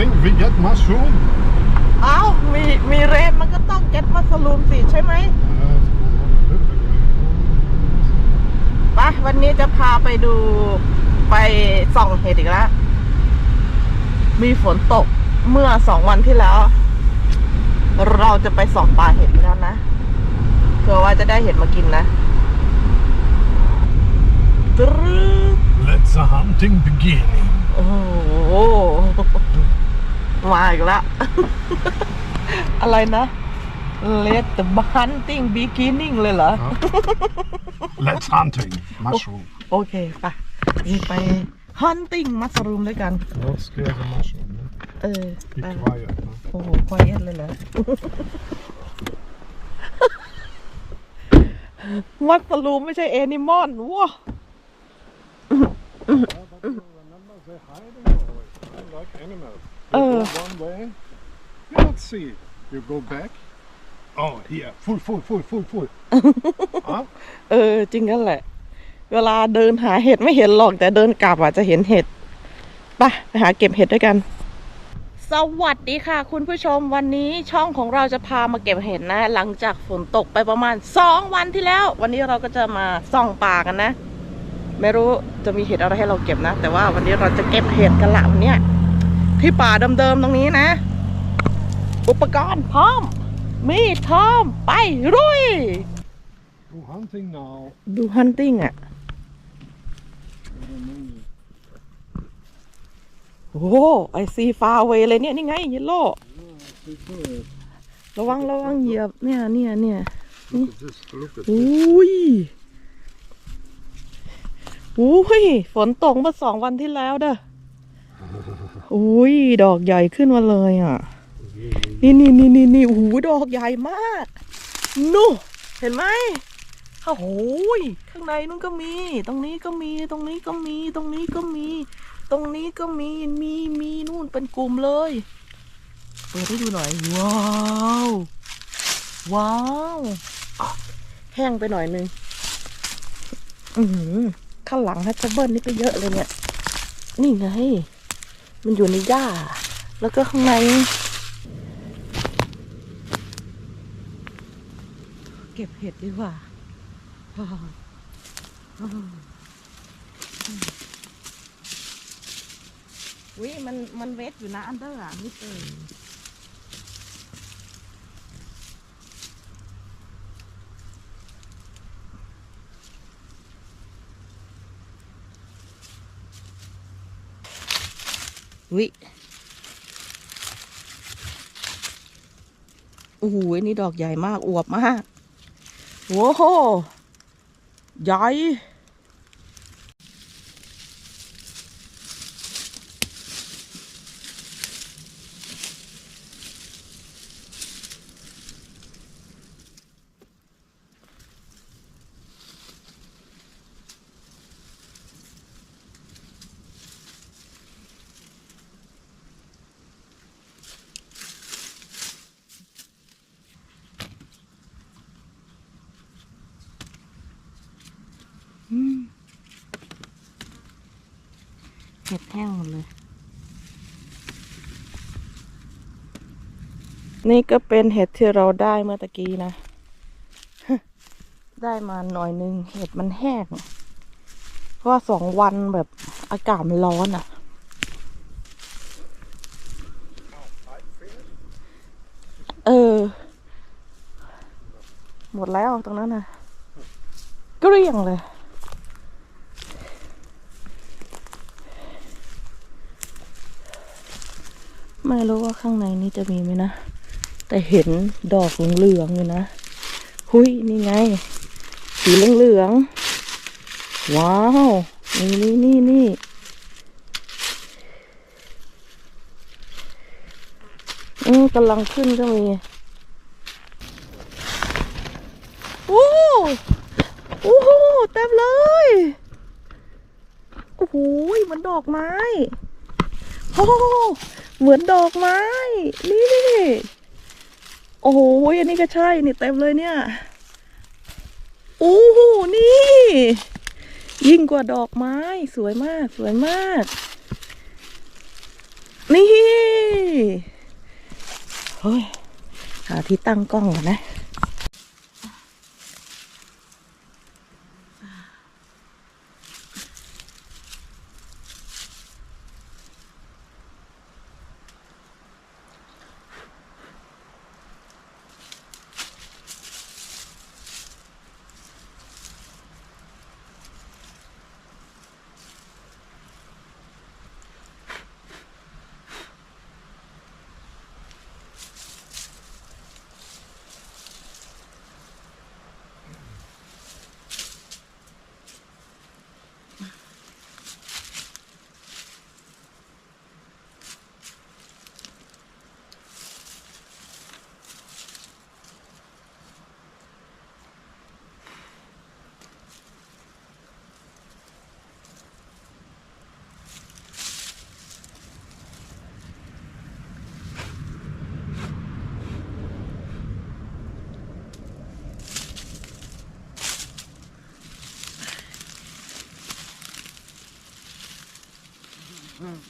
think we get mushroom. เอ้ามีมีเรนมันก็ต้องเก็ตมัสลูมสิใช่ไหม Uh, ไปวันนี้จะพาไปดูไปส่องเห็ดอีกแล้ว มีฝนตกเมื่อสองวันที่แล้ว เราจะไปส่องป่าเห็ดกันนะเผื่อว่าจะได้เห็ดมากินนะตรึด Let the hunting begin. โอ้โห มาอีกแล้ว อะไรนะ Let the hunting beginning เลยเหรอ Let's hunting mushroom. โอเคไปไป hunting มัสรูมด้วยกัน Don't scare the mushroom. no? เออ Be ไป quiet. no? โอ้โหควายเลยเหรอมัสรูมไม่ใช่แอนิมอลว้า Remember, they're hiding always. I like animals. You Uh. go one way. Yeah, let's see. You go back. Oh, here. Full, full, full, full, full. huh? เออ จริงกันแหละ เวลาเดินหาเห็ดไม่เห็นหรอกแต่เดินกลับอะจะเห็นเห็ดไปไปหาเก็บเห็ดด้วยกัน สวัสดีค่ะ คุณผู้ชมวันนี้ช่องของเราจะพามาเก็บเห็ดนะ หลังจากฝนตกไปประมาณสองวันที่แล้ว วันนี้เราก็จะมาส่องป่ากันนะ ไม่รู้จะมีเห็ดอะไรให้เราเก็บนะ แต่ว่าวันนี้เราจะเก็บเห็ดกันละวันเนี้ย ที่ป่าเดิมๆตรงนี้นะ อุปกรณ์พร้อม มีดพร้อม ไปรุย Go hunting now. ดูฮันติ้งอะ โอ้ไอซีฟาเวเลยเนี่ย นี่ไงเยลโล่ See good. ระวังระวังเหยียบเนี่ยเนี่ยเนี่ย Look at this. Look at this. อุ้ยอุ้ย ฝนตกมาสองวันที่แล้วเด้อ อุ้ยดอกใหญ่ขึ้นมาเลยอะ นี่นี่นี่นี่นี่โอ้โหดอกใหญ่มากนู่เห็นไหมโอ้โหยข้างในนู้นก็มี ตรงนี้ก็มี ตรงนี้ก็มี ตรงนี้ก็มี ตรงนี้ก็มี มีมีนู่นเป็นกลุ่มเลย เปิดให้ดูหน่อย ว้าว ว้าว แห้งไปหน่อยนึง อือข้างหลังฮัตเบิลนี่ก็เยอะเลยเนี่ย นี่ไง มันอยู่ในหญ้า แล้วก็ข้างใน เก็บเห็ดดีกว่าอุ้ยมันมันเวทอยู่นะอันเดอร์อะนิดเอง วิโอ้โหนนี่ดอกใหญ่มาก อวบมาก โว้โห ใหญ่ เห็ดแห้งหมดเลย นี่ก็เป็นเห็ดที่เราได้เมื่อตะกี้นะ ได้มาหน่อยนึงเห็ดมันแห้ง เพราะว่าสองวันแบบอากาศมันร้อนอะ เออ หมดแล้วตรงนั้นนะเกลี้ยงเลย ไม่รู้ว่าข้างในนี้จะมีไหมนะ แต่เห็นดอกเหลืองๆอยู่นะ หุยนี่ไง สีเหลืองๆ ว้าว นี่นี่นี่นี่อืมกำลังขึ้นก็มีโอ้โอ้โหเต็มเลย โอ้โหเหมือนดอกไม้ โอ้ เหมือนดอกไม้ นี่ โอ้โห อันนี้ก็ใช่ นี่เต็มเลยเนี่ย อู้หูนี่ ยิ่งกว่าดอกไม้ สวยมาก สวยมาก นี่ เฮ้ย หาที่ตั้งกล้องก่อนนะ Mm.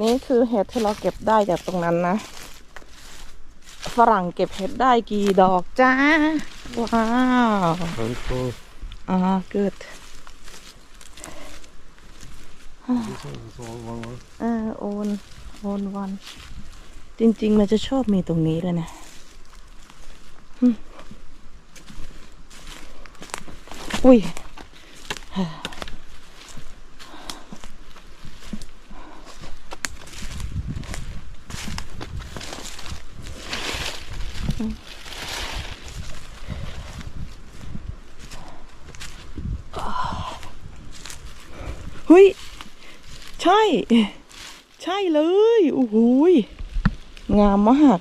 นี่คือเห็ดที่เราเก็บได้จากตรงนั้นนะ ฝรั่งเก็บเห็ดได้กี่ดอกจ้า ว้าว Handful. อ่า good This one is all one one. เออโอนโอนวัน จริงๆ มันจะชอบมีตรงนี้เลยนะหึอุ้ย เฮ้ย ใช่ ใช่เลยโอ้โหงามมาก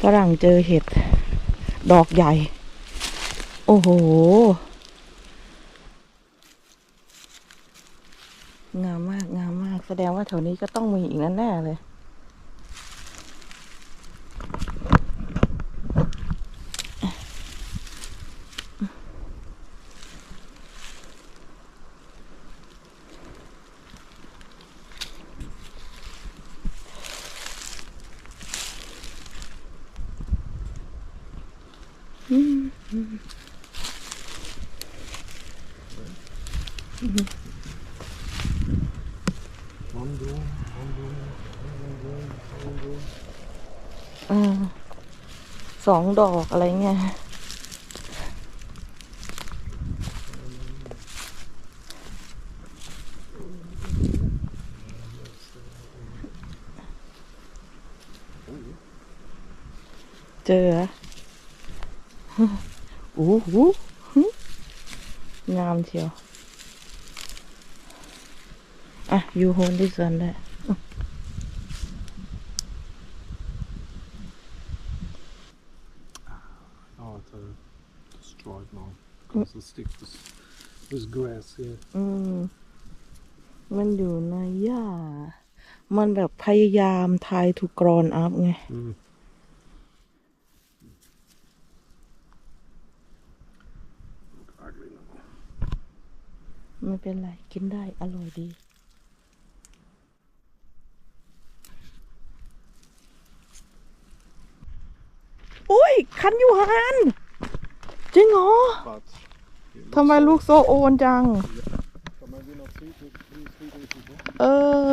ฝรั่งเจอเห็ด ดอกใหญ่ โอ้โห งามมากงามมาก แสดงว่าแถวนี้ก็ต้องมีอีกแน่เลย มองดูมองดูมองดูมองดูสองดอกอะไรเงี้ยเจอ หูหูงามเชียว อะ you hold this one ได้ Oh, it's uh, destroyed now because mm. the stick was was grass here. อืมมันอยู่ในหญ้า มันแบบพยายามทายถูกกรอนอัพไง อืม ไม่เป็นไร กินได้อร่อยดี อุ้ย คันยูฮัน จริงเหรอ But it ทำไม looks ลูกโซโอนจัง so- man vinna tre tre- tre- tre days ago? เอ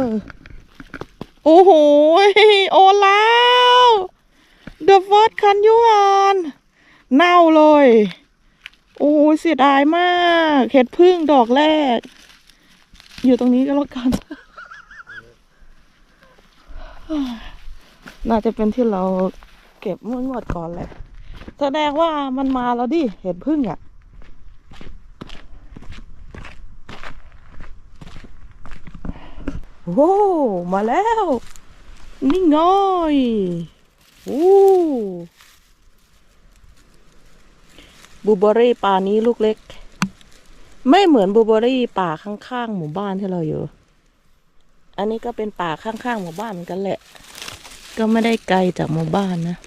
อ โอ้โหโอนแล้ว The first คันยูฮัน เน่าเลย โอ้ยเสียดายมากเห็ดพึ่งดอกแรก อยู่ตรงนี้ก็แล้วกัน น่าจะเป็นที่เราเก็บเมื่งวดก่อนแหละแสดงว่ามันมาแล้วดิเห็ดพึ่งอะโอ้มาแล้ว นี่ไงโอ้ บูเบอรี่ป่านี้ลูกเล็ก ไม่เหมือนบูเบอรี่ป่าข้างๆหมู่บ้านที่เราอยู่ อันนี้ก็เป็นป่าข้างๆหมู่บ้านเหมือนกันแหละ ก็ไม่ได้ไกลจากหมู่บ้านนะ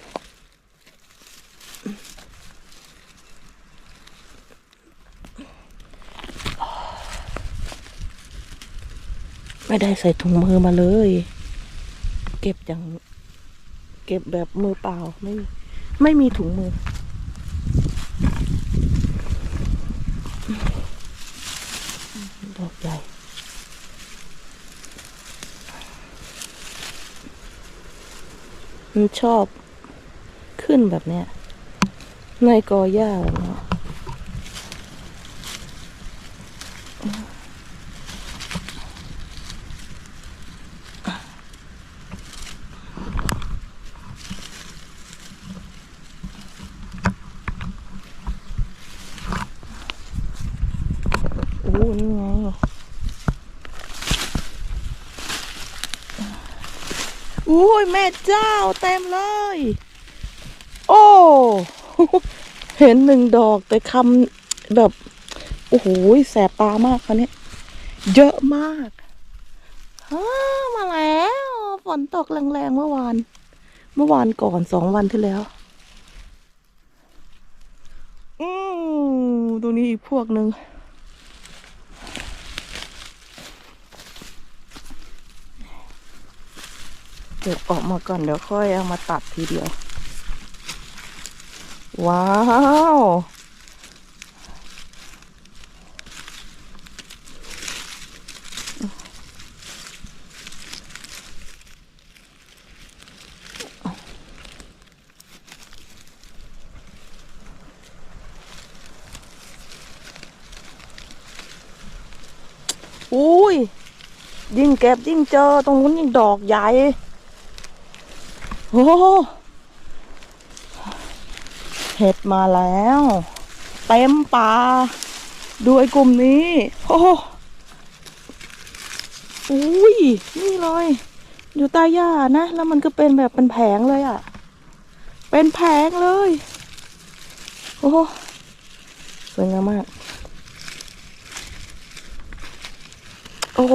ไม่ได้ใส่ถุงมือมาเลย เก็บอย่าง เก็บแบบมือเปล่าไม่ไม่มีถุงมือ ดอกใหญ่ มันชอบขึ้นแบบเนี้ยในกอหญ้าแบบเนี้ยโอ้นี่ไง อุ้ยแม่เจ้าเต็มเลย โอ้ เห็นหนึ่งดอกแต่คำแบบ โอ้โหแสบตามากคันนี้เยอะมากฮมาแล้วฝนตกแรงๆเมื่อวาน เมื่อวานก่อนสองวันที่แล้ว อืมตรงนี้อีกพวกหนึ่ง เก็บออกมาก่อนเดี๋ยวค่อยเอามาตัดทีเดียว ว้าว อุ้ย ยิ่งเก็บยิ่งเจอ ตรงนู้นยิ่งดอกใหญ่ โอ้เห็ดมาแล้ว เต็มป่าดูไอ้กลุ่มนี้ โอ้อุ้ยนี่เลย อยู่ใต้หญ้านะ แล้วมันก็เป็นแบบเป็นแผงเลยอะ่ะ เป็นแผงเลย โอ้สวยงามมาก โอ้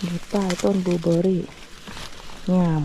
อยู่ใต้ต้นบลูเบอร์รี่ งาม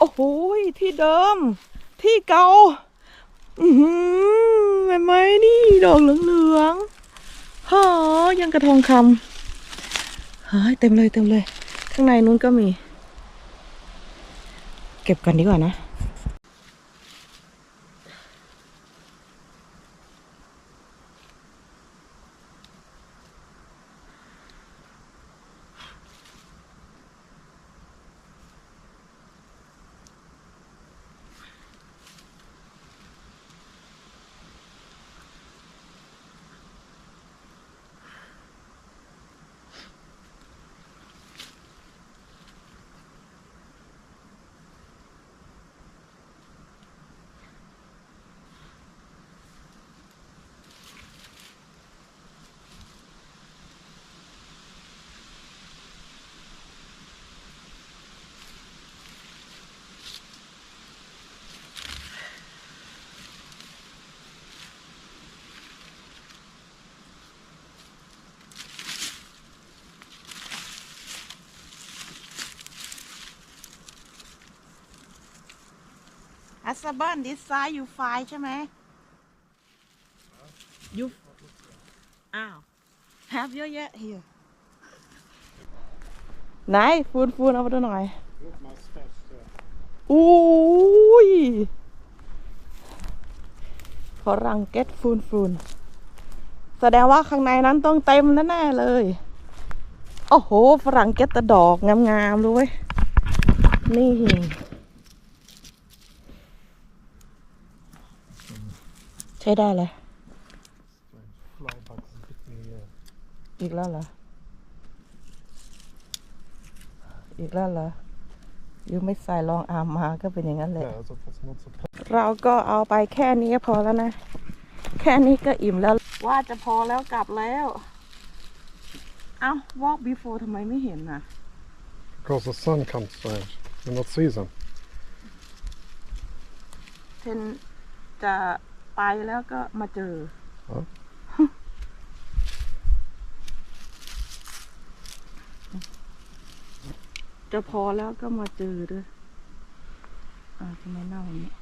โอ้โหที่เดิม ที่เก่าอือหือเห็นไหมนี่ดอกเหลืองๆฮอยังกระทองคำเฮ้ยเต็มเลยเต็มเลย ข้างในนู้นก็มี เก็บกันดีกว่านะ อัสบันดิสไซน์อยู่ไฟใช่ไหมยูอ้าว have เยอะแยะ here ไหนฟูนฟูนเอามาดูหน่อย Look, mustache there. อุ้ยฝรั่งเก็ตฟูนฟูนแสดงว่าข้างในนั้นต้องเต็มแน่ๆเลย โอ้โห ฝรั่งเก็ตแต่ดอกงามๆด้วยนี่ ใช้ได้เลย Fly bugs bit me here. อีกแล้วเหรอ อีกแล้วเหรอยูไม่ใส่รองอาร์มมาก็เป็นอย่างนั้นแหละ Yeah, also if it's not so เราก็เอาไปแค่นี้พอแล้วนะ แค่นี้ก็อิ่มแล้ว ว่าจะพอแล้วกลับแล้ว เอ้า walk before ทำไมไม่เห็นน่ะ Because the sun comes right. You not see them. เทนจะ ไปแล้วก็มาเจออ๋อจะพอแล้วก็มาเจอด้วยอ่าวทำไมเน่าอย่างนี้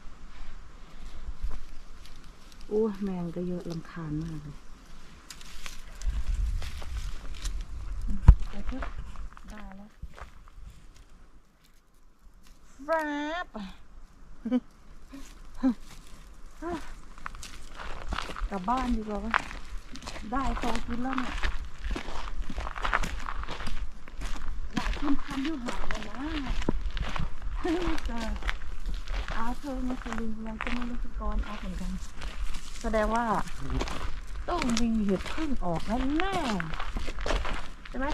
โอ้แมงก็เยอะลำคาญมากเลยไปเถอะได้แล้วแฟบ กลับบ้านดีกว่าได้โตกินแล้วเนี่ยอยากกินพันธุ์ยูหาเลยนะเจออาเธอมาสลิงเราก็ไม่รู้สึกกรเอาเหมือนกันแสดงว่าต้องมีเห็ดพึ่งออกแน่ใช่ไหม